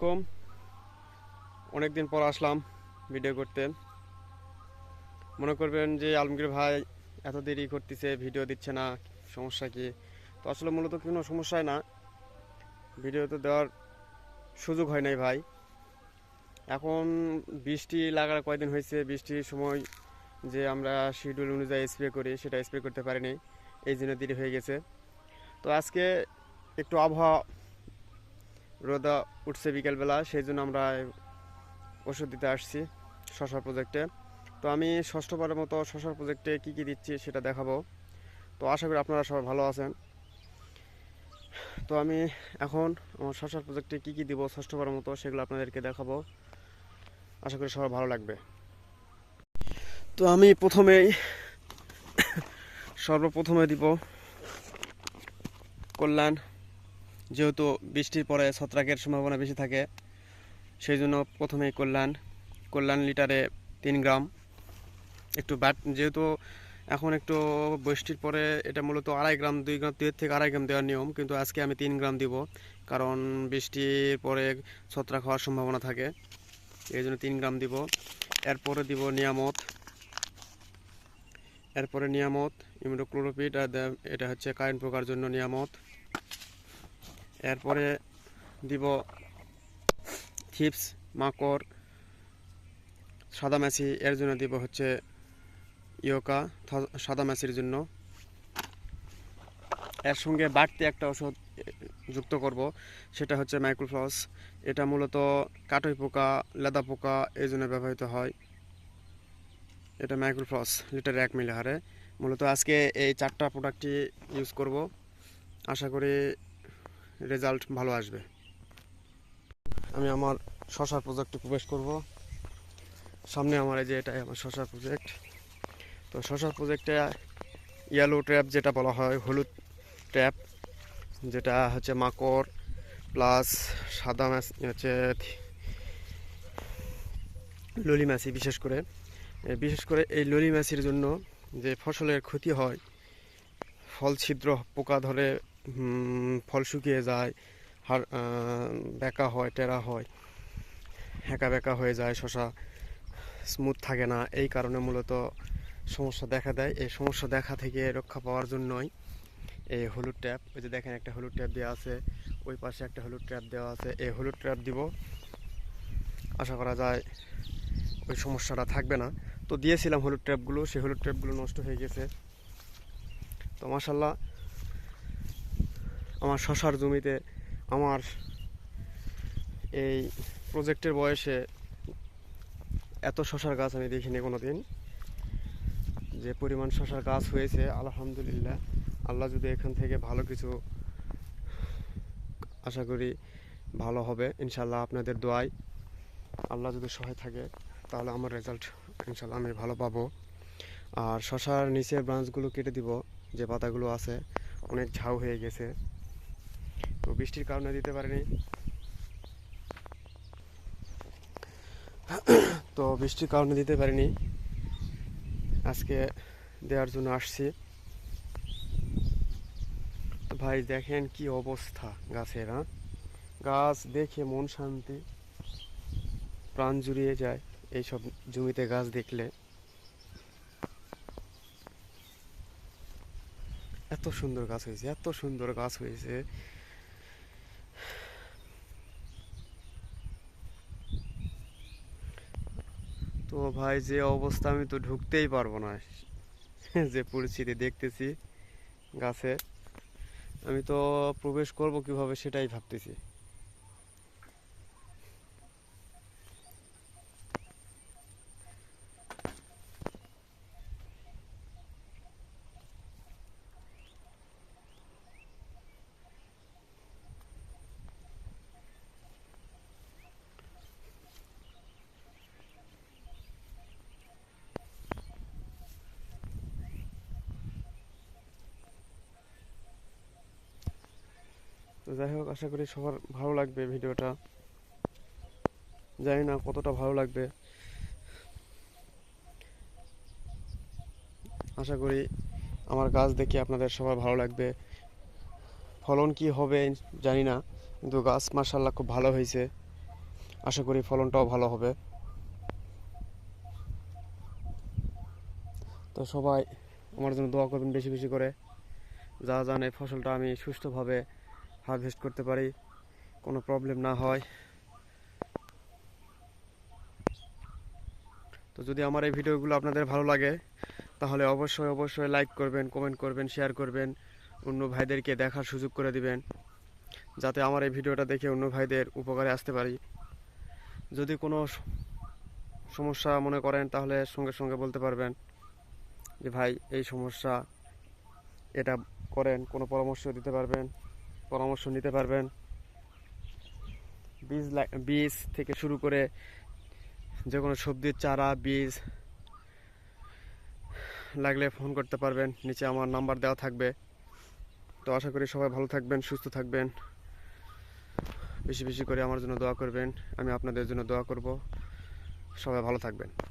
আলাইকুম অনেক দিন পর আসলাম ভিডিও করতে। মনে করবেন যে আলমগীর ভাই এত দেরি করতেছে, ভিডিও দিচ্ছে না, সমস্যা কি? তো আসলে মূলত কোনো সমস্যাই না। ভিডিও তো দেওয়ার সুযোগ হয় নাই ভাই। এখন বৃষ্টি লাগার কয়দিন হয়েছে, বৃষ্টির সময় যে আমরা শিডিউল অনুযায়ী স্প্রে করি, সেটা স্প্রে করতে পারিনি। এই জন্য দেরি হয়ে গেছে। তো আজকে একটু আবহাওয়া রোদা উঠছে বিকেলবেলা সেই জন্য আমরা ওষুধ দিতে আসছি শশার প্রজেক্টে তো আমি ষষ্ঠবারের মতো শশার প্রজেক্টে কী কী দিচ্ছি সেটা দেখাবো। তো আশা করি আপনারা সবাই ভালো আছেন। তো আমি এখন আমার শশার প্রজেক্টে কী কী দিব ষষ্ঠবারের মতো সেগুলো আপনাদেরকে দেখাবো। আশা করি সবার ভালো লাগবে। তো আমি প্রথমেই সর্বপ্রথমে দিব কল্যাণ যেহেতু বৃষ্টির পরে ছত্রাকের সম্ভাবনা বেশি থাকে, সেই জন্য প্রথমেই কল্যাণ কল্যাণ লিটারে তিন গ্রাম। একটু ব্যাট যেহেতু এখন একটু বৃষ্টির পরে এটা মূলত আড়াই গ্রাম, দুই গ্রাম দুই থেকে আড়াই গ্রাম দেওয়ার নিয়ম, কিন্তু আজকে আমি তিন গ্রাম দিব, কারণ বৃষ্টির পরে ছত্রাক হওয়ার সম্ভাবনা থাকে। এই জন্য তিন গ্রাম দিব। এরপরে দিব নিয়ামত। এরপরে নিয়ামত ইমিডোক্লোরোপিড আর এটা হচ্ছে কারেন্ট পোকার জন্য নিয়ামত। এরপরে দিব থিপস মাকড়, সাদা মাছি এর জন্য দিব হচ্ছে ইয়োকা সাদা মাছির জন্য। এর সঙ্গে বাড়তি একটা ওষুধ যুক্ত করব, সেটা হচ্ছে মাইক্রোফ্লস এটা মূলত কাটই পোকা, লেদা পোকা, এই জন্য ব্যবহৃত হয়। এটা মাইক্রোফ্লস লিটার এক মিলি হারে। মূলত আজকে এই চারটা প্রোডাক্টটি ইউজ করব। আশা করি রেজাল্ট ভালো আসবে। আমি আমার শশার প্রজেক্টে প্রবেশ করব। সামনে আমার এই যে এটাই আমার শশার প্রজেক্ট তো শশার প্রজেক্টে ইয়েলো ট্র্যাপ যেটা বলা হয়, হলুদ ট্র্যাপ যেটা হচ্ছে মাকড় প্লাস সাদা মাছ হচ্ছে ললি মাছি বিশেষ করে। বিশেষ করে এই ললি মাছির জন্য যে ফসলের ক্ষতি হয় ফল ছিদ্র পোকা ধরে ফল শুকিয়ে যায়, হার বেঁকা হয়, টেরা হয়, হ্যাঁকা বেঁকা হয়ে যায়, শশা স্মুথ থাকে না। এই কারণে মূলত সমস্যা দেখা দেয়। এই সমস্যা দেখা থেকে রক্ষা পাওয়ার জন্যই এই হলুদ ট্যাপ, ওই যে দেখেন একটা হলুদ ট্যাপ দেওয়া আছে, ওই পাশে একটা হলুদ ট্যাপ দেওয়া আছে। এই হলুদ ট্যাপ দিব, আশা করা যায় ওই সমস্যাটা থাকবে না। তো দিয়েছিলাম হলুদ ট্যাপগুলো, সেই হলুদ ট্যাপগুলো নষ্ট হয়ে গেছে। তো মাসাল্লাহ আমার শশার জমিতে আমার এই প্রজেক্টের বয়সে এত শশার গাছ আমি দেখিনি কোনো দিন যে পরিমাণ শশার গাছ হয়েছে, আলহামদুলিল্লাহ। আল্লাহ যদি এখান থেকে ভালো কিছু আশা করি ভালো হবে ইনশাল্লাহ আপনাদের দোয়াই আল্লাহ যদি সহায় থাকে, তাহলে আমার রেজাল্ট ইনশাল্লাহ আমি ভালো পাবো। আর শশার নিচের ব্রাঞ্চগুলো কেটে দিব, যে পাতাগুলো আছে, অনেক ঝাউ হয়ে গেছে। বৃষ্টির কারণে দিতে পারিনি। তো বৃষ্টির কারণে দিতে পারিনি। আজকে দেওয়ার জন্য আসছি। ভাই, দেখেন কি অবস্থা গাছের হ্যাঁ? গাছ দেখে মন শান্তি, প্রাণ জুড়িয়ে যায় এইসব জমিতে গাছ দেখলে। এত সুন্দর গাছ হয়েছে, এত সুন্দর গাছ হয়েছে। তো ভাই, যে অবস্থা আমি তো ঢুকতেই পারব না। যে পরিস্থিতি দেখতেছি গাছে। আমি তো প্রবেশ করব কীভাবে সেটাই ভাবতেছি। তো যাই হোক, আশা করি সবার ভালো লাগবে ভিডিওটা। জানি না কতটা ভালো লাগবে। আশা করি আমার গাছ দেখে আপনাদের সবার ভালো লাগবে। ফলন কি হবে জানি না, কিন্তু গাছ মার্শাল্লাহ খুব ভালো হয়েছে। আশা করি ফলনটাও ভালো হবে। তো সবাই আমার জন্য দোয়া করবেন বেশি বেশি করে। যা জানে ফসলটা আমি সুষ্ঠুভাবে হারভেস্ট করতে পারি, কোনো প্রবলেম না হয়। তো যদি আমার এই ভিডিওগুলো আপনাদের ভালো লাগে, তাহলে অবশ্যই অবশ্যই লাইক করবেন কমেন্ট করবেন শেয়ার করবেন, অন্য ভাইদেরকে দেখার সুযোগ করে দিবেন, যাতে আমার এই ভিডিওটা দেখে অন্য ভাইদের উপকারে আসতে পারি। যদি কোনো সমস্যা মনে করেন, তাহলে সঙ্গে সঙ্গে বলতে পারবেন যে, ভাই, এই সমস্যা, এটা করেন, কোনো পরামর্শ দিতে পারবেন। পরামর্শ নিতে পারবেন। বীজ বীজ থেকে শুরু করে যে কোনো সবজির চারা, বীজ লাগলে ফোন করতে পারবেন। নিচে আমার নাম্বার দেওয়া থাকবে। তো আশা করি সবাই ভালো থাকবেন, সুস্থ থাকবেন। বেশি বেশি করে আমার জন্য দোয়া করবেন। আমি আপনাদের জন্য দোয়া করব। সবাই ভালো থাকবেন।